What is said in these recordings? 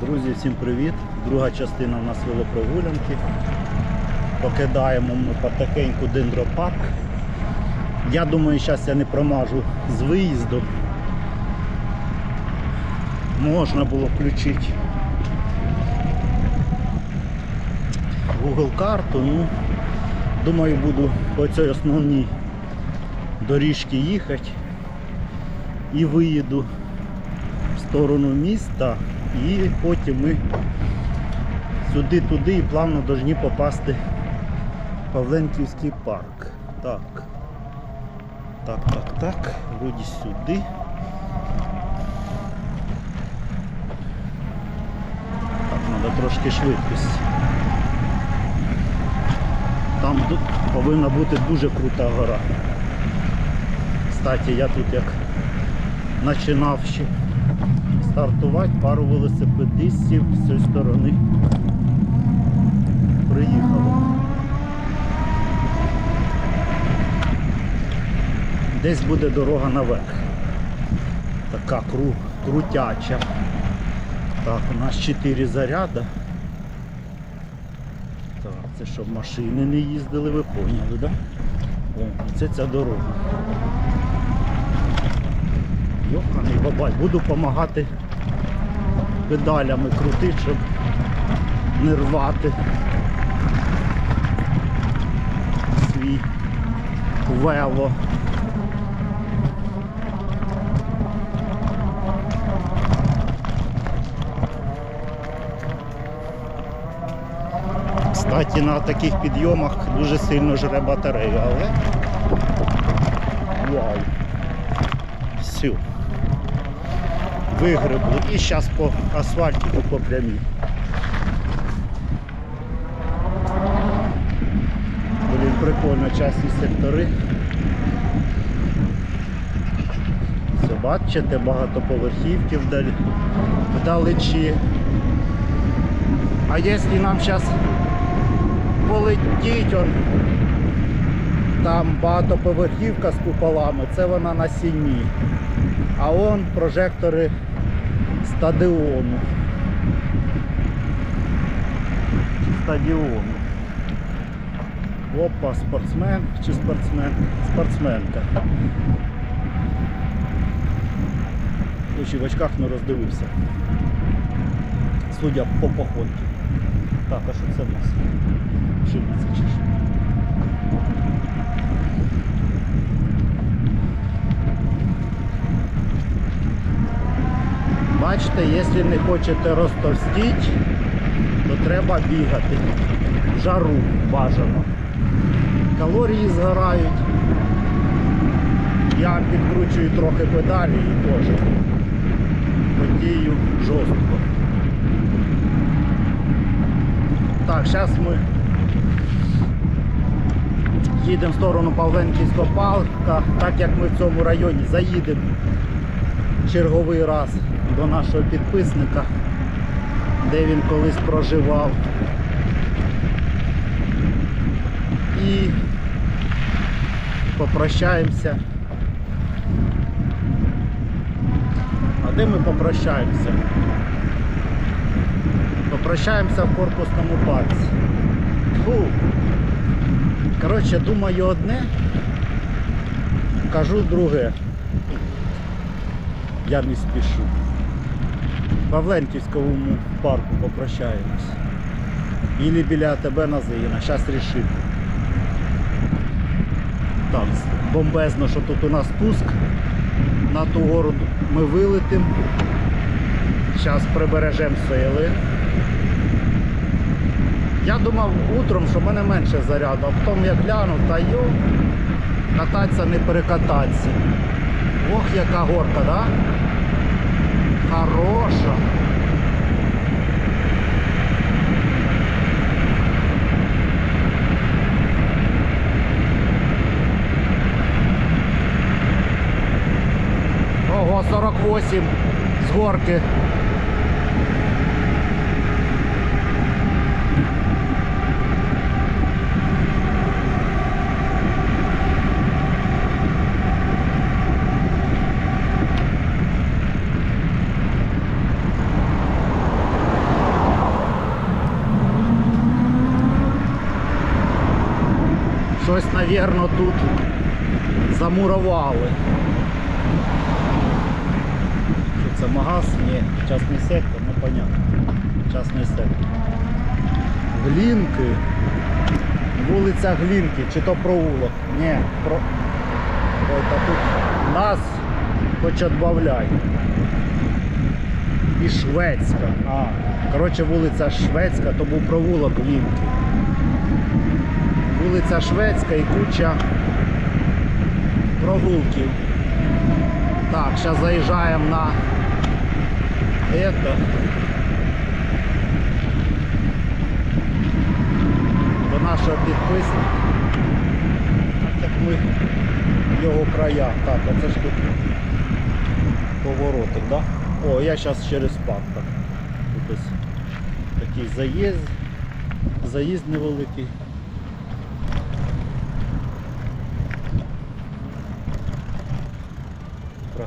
Друзі, всім привіт! Друга частина в нас велопрогулянки. Покидаємо ми потихеньку дендропарк. Я думаю, зараз я не промажу з виїзду. Можна було включити Google карту. Ну, думаю, буду по цій основній доріжці їхати і виїду в сторону міста і потім ми сюди-туди і плавно повинні попасти в Павленківський парк. Так. Так, так, так. Вроді сюди. Так, треба трошки швидкості. Там повинна бути дуже крута гора. Кстати, я тут як починав ще стартувати, пару велосипедистів з цієї сторони приїхало. Десь буде дорога наверх. Така кру, крутяча. Так, у нас 4 заряди. Так, це щоб машини не їздили, ви поняли, да? О, це ця дорога. Йоханий бабай, буду допомагати педалями крутити, щоб не рвати свій вело. Кстати, на таких підйомах дуже сильно жре батарею, але вау. Все. Вигребли. І зараз по асфальтику по прямій. Блін, прикольно, часті сектори. Все, бачите, багатоповерхівки вдалі, вдалечі. А якщо нам зараз полетіть, он, там багатоповерхівка з куполами, це вона на сіні. А он прожектори стадіону. Стадіону. Опа, спортсмен чи спортсмен? Спортсменка. В очках не роздивився. Судя по походці. Так, а що це в нас? Шибниця чи що? Бачите, якщо не хочете розтовстіти, то треба бігати. Жару бажано. Калорії згорають. Я підкручую трохи педалі і теж потію жорстко. Так, зараз ми їдемо в сторону Павленківського парка, так як ми в цьому районі заїдемо черговий раз до нашого підписника, де він колись проживав. І попрощаємося. А де ми попрощаємося? Попрощаємося в корпусному парці. Фу. Коротше, думаю одне, кажу друге. Я не спішу. Павленківському парку попрощаємось. Ілі біля тебе на Зиїна. Зараз рішимо. Так, бомбезно, що тут у нас спуск на ту гору ми вилетимо. Зараз прибережемо сили. Я думав утром, що в мене менше заряду, а потім я глянув, та йо, кататися не перекататися. Ох, яка горка, да? Хороша. Ого, 48 з горки. Щось, навірно, тут замурували. Що це магаз? Ні, частний сектор, ну понятно. Частний сектор. Глінки. Вулиця Глінки, чи то провулок. Ні, про... Ой, та тут нас хоч отбавляй. І Шведська. А, коротше, вулиця Шведська, то був провулок Глінки. Вулиця Шведська і куча прогулків. Так, зараз заїжджаємо на это. До нашого підписника. Так як ми його краях. Так, а це ж тут поворотик, да? О, я зараз через парк. Тут ось такий заїзд, заїзд невеликий.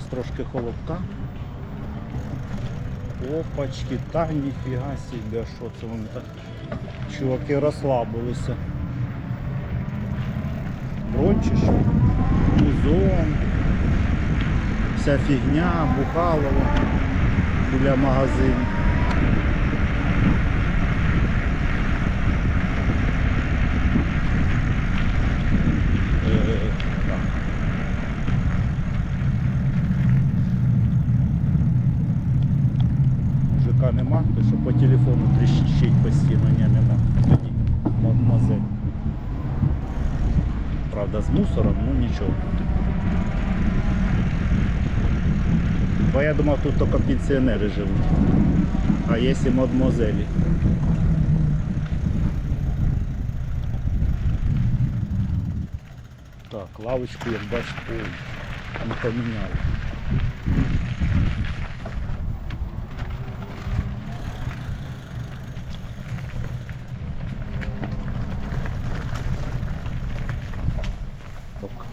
Якраз трошки холодка. Опачки, та ніфіга себе, що це вони так. Чуваки розслабилися. Брончиш, чи? Музон. Вся фігня, бухалово біля магазину. телефону тріщить постійно, ні, нема. Тоді мадмазель. Правда, з мусором, ну нічого. Бо я думав, тут тільки пенсіонери живуть. А є і мадмозелі. Так, лавочку, як бачите, ой, не поміняли.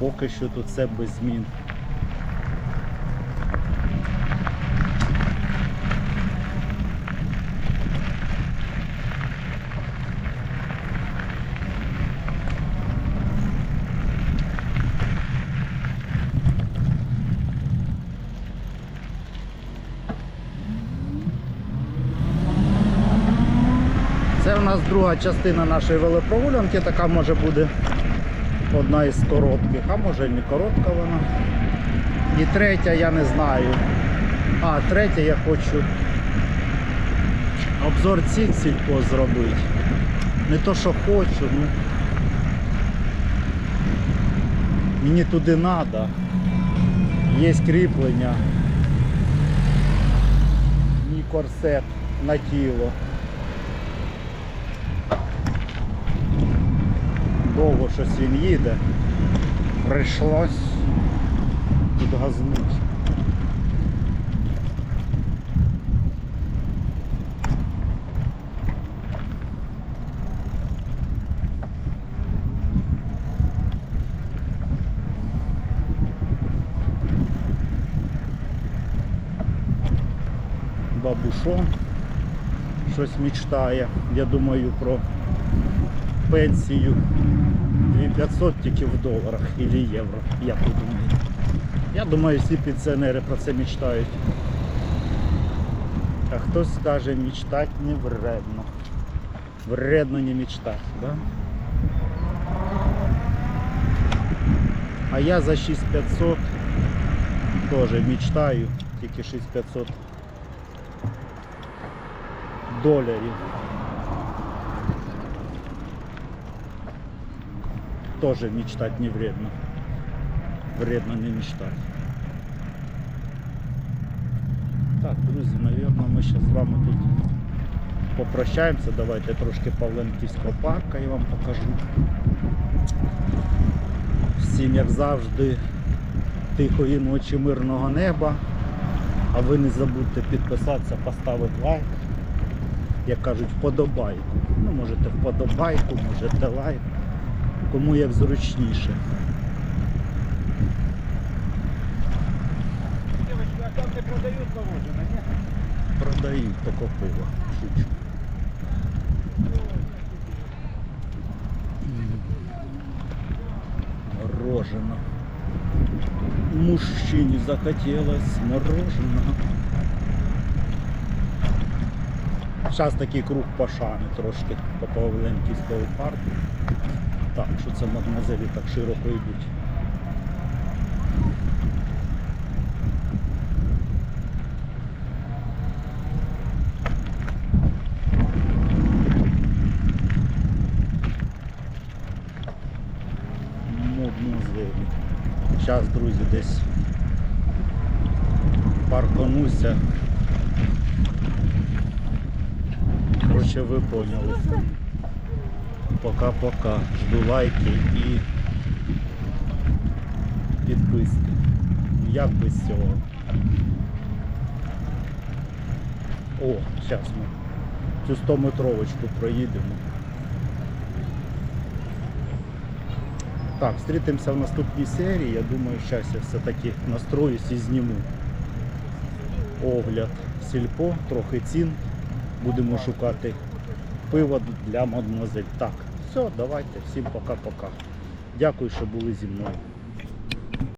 Поки що тут все без змін. Це у нас друга частина нашої велопрогулянки, така може буде одна із коротких, а може і не коротка вона. І третя я не знаю. А, третя я хочу обзор цін сільпо зробити. Не то що хочу, ну мені туди треба. Є кріплення. Мій корсет на тіло. Довго щось він їде. Прийшлось тут газнути. Бабушон щось мечтає. Я думаю про пенсію 2500 тільки в доларах або євро, ви думаєте? Я думаю, всі пенсіонери про це мечтають. А хтось скаже, мечтати не вредно. Вредно не мечтати, да? А я за 6500 теж мечтаю, тільки 6500 доларів. Тоже мечтать не вредно. Вредно не мечтать. Так, друзі, наверное, ми зараз з вами тут попрощаємося. Давайте трошки Павленківського парка я вам покажу. Всім, як завжди, тихої ночі, мирного неба. А ви не забудьте підписатися, поставити лайк. Як кажуть, вподобайку. Ну, можете вподобайку, можете лайк кому як зручніше. Девочки, а там не продают мороженое, нет? Продають тако пиво. Шучу. Мороженое. Мужчине захотелось мороженого. Зараз такий круг пошани трошки по Павленківського парку. Так, що це мадмазелі так широко йдуть. Зараз, друзі, десь паркануся. Короче, ви поняли. Пока-пока. Жду лайки і підписки. Як без цього? О, зараз ми цю 100 метровочку проїдемо. Так, зустрітимося в наступній серії. Я думаю, зараз я все-таки настроюсь і зніму огляд сільпо, трохи цін. Будемо шукати пиво для мадемуазель. Так, все, давайте, всім пока-пока. Дякую, що були зі мною.